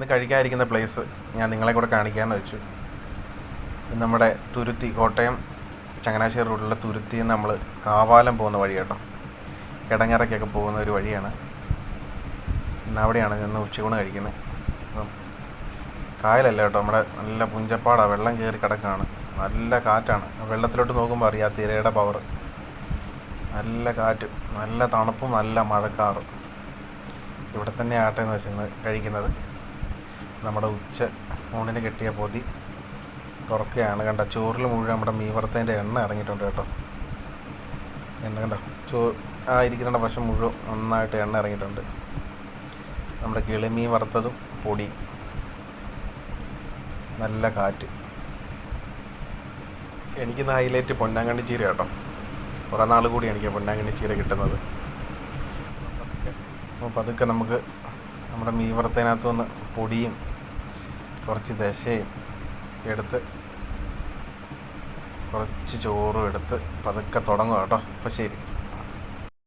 ഇന്ന് കഴിക്കാതിരിക്കുന്ന പ്ലേസ് ഞാൻ നിങ്ങളെ കൂടെ കാണിക്കാമെന്ന് വെച്ചു. നമ്മുടെ തുരുത്തി കോട്ടയം ചങ്ങനാശ്ശേരി റോഡിലുള്ള തുരുത്തിയിൽ നമ്മൾ കാവാലം പോകുന്ന വഴി കേട്ടോ. കിടങ്ങറയ്ക്കൊക്കെ പോകുന്ന ഒരു വഴിയാണ്. ഇന്ന് അവിടെയാണ് ഇന്ന് ഉച്ചയൂണ് കഴിക്കുന്നത് അപ്പം കായലല്ല കേട്ടോ നമ്മുടെ നല്ല പുഞ്ചപ്പാടാണ് വെള്ളം കയറി കിടക്കുകയാണ് നല്ല കാറ്റാണ്. വെള്ളത്തിലോട്ട് നോക്കുമ്പോൾ അറിയാം തിരയുടെ പവർ നല്ല കാറ്റ് നല്ല തണുപ്പും നല്ല മഴക്കാറും. ഇവിടെ തന്നെ ആട്ടെ എന്ന് വെച്ചിരുന്നത് കഴിക്കുന്നത്. നമ്മുടെ ഉച്ച ഊണിന് കിട്ടിയ പൊതി തുറക്കുകയാണ്. കണ്ട ചോറിൽ മുഴുവൻ നമ്മുടെ മീൻ വറുത്തതിന്റെ എണ്ണ ഇറങ്ങിയിട്ടുണ്ട് കേട്ടോ. എണ്ണ കണ്ടോ ചോ ആ ഇരിക്കുന്ന വശം മുഴുവൻ നന്നായിട്ട് എണ്ണ ഇറങ്ങിയിട്ടുണ്ട്. നമ്മുടെ കിളിമീൻ വറുത്തതും പൊടി. നല്ല കാറ്റ്. എനിക്കിന്ന് ഹൈലൈറ്റ് പൊന്നാങ്കണ്ണി ചീര കേട്ടോ. കുറേ നാൾ കൂടി എനിക്ക് പൊന്നാങ്കണ്ണി ചീര കിട്ടുന്നത്. അപ്പോൾ പതുക്കെ നമുക്ക് നമ്മുടെ മീൻ നിന്ന് പൊടിയും കുറച്ച് ദശയും എടുത്ത് കുറച്ച് ചോറും എടുത്ത് പതുക്കെ തുടങ്ങുക കേട്ടോ. അപ്പോൾ ശരി.